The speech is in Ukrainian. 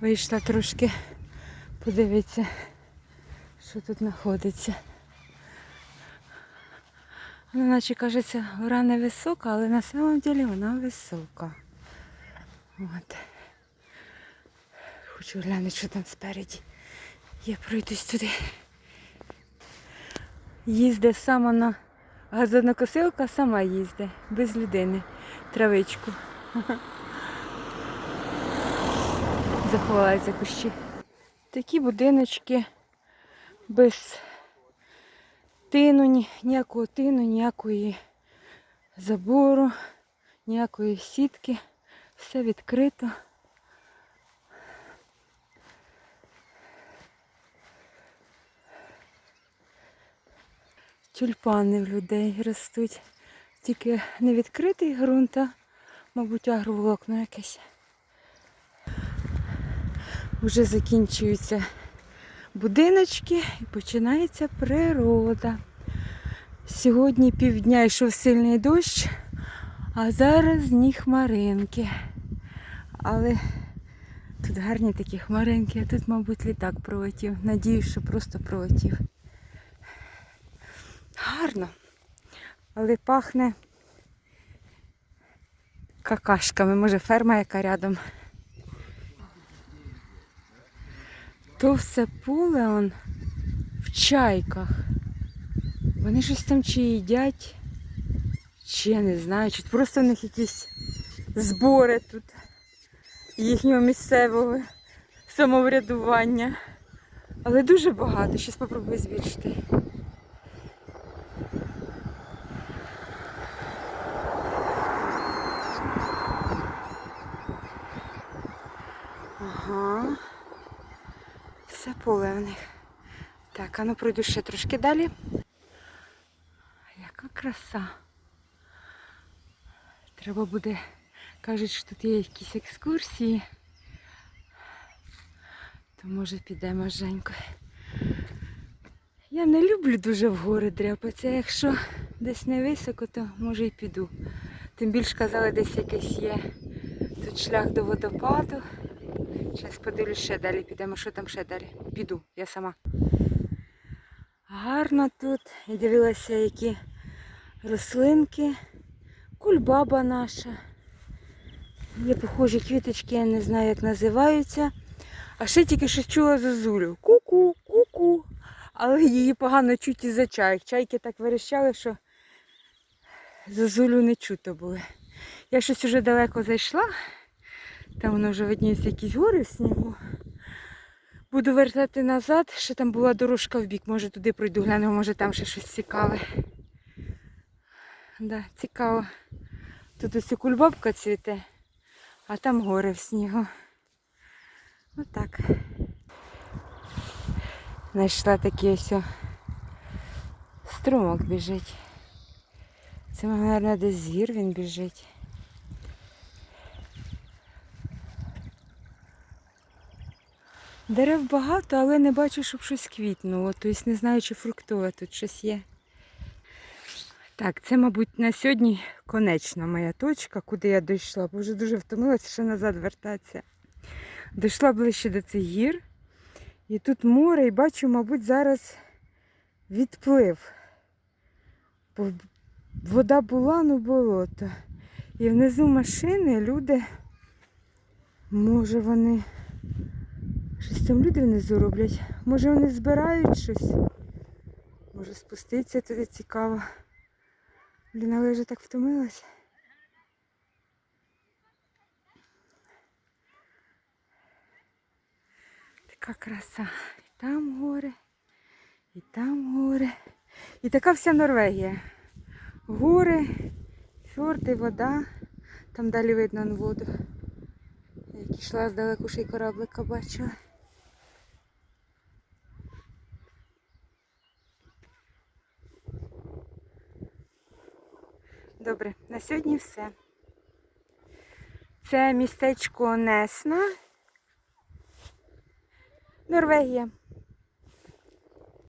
Вийшла трошки подивитися, що тут знаходиться. Вона наче кажеться, гора не висока, але на самом деле вона висока. От. Хочу глянути, що там спереді. Я пройдусь туди. Їздить сама на газонокосилка, сама їздить, без людини. Травичку. Заховалась за кущі. Такі будиночки без тину, ніякого тину, ніякої забору, ніякої сітки. Все відкрито. Тюльпани в людей ростуть. Тільки не відкритий ґрунт, а, мабуть, агроволокно якесь. Вже закінчуються будиночки і починається природа. Сьогодні півдня йшов сильний дощ, а зараз ні хмаринки. Але тут гарні такі хмаринки, а тут, мабуть, літак пролетів. Надіюсь, що просто пролетів. Гарно, але пахне какашками. Може, ферма яка рядом. То все поле он в чайках. Вони щось там чи їдять, чи я не знаю, чи просто в них якісь збори тут їхнього місцевого самоврядування. Але дуже багато. Щас спробую збільшити. Ага. Поле в них. Так, а ну пройду ще трошки далі. Яка краса. Треба буде, кажуть, що тут є якісь екскурсії. То може підемо Женько. Я не люблю дуже в гори дряпатися. Якщо десь не високо, то може і піду. Тим більше казали, десь якийсь є тут шлях до водопаду. Зараз подивлюсь ще далі, підемо, що там ще далі. Піду, я сама. Гарно тут. Я дивилася, які рослинки. Кульбаба наша. Є похожі квіточки, я не знаю, як називаються. А ще тільки щось чула зозулю. Ку-ку, ку-ку. Але її погано чуть із-за чайок. Чайки так верещали, що зозулю не чуто було. Я щось уже далеко зайшла. Там воно вже видніються якісь гори в снігу. Буду вертати назад, ще там була дорожка в бік, може туди пройду, гляну, може там ще щось цікаве. Да, цікаво. Тут ось кульбабка цвіте, а там гори в снігу. Отак. Знайшла такий ось струмок біжить. Це, мабуть, десь з гір він біжить. Дерев багато, але не бачу, щоб щось квітнуло. Тобто не знаю, чи фруктове тут щось є. Так, це, мабуть, на сьогодні конечна моя точка, куди я дійшла, бо вже дуже втомилася ще назад вертатися. Дійшла ближче до цих гір. І тут море, і бачу, мабуть, зараз відплив. Бо вода була, ну болото. І внизу машини люди, може вони. Щось там люди внизу роблять. Може вони збирають щось. Може спуститися туди цікаво. Блін, але я вже так втомилась. Така краса. І там гори, і там гори. І така вся Норвегія. Гори, фьорди, вода. Там далі видно воду. Як йшла здалеку ще й кораблика бачила. Добре, на сьогодні все. Це містечко Несна, Норвегія.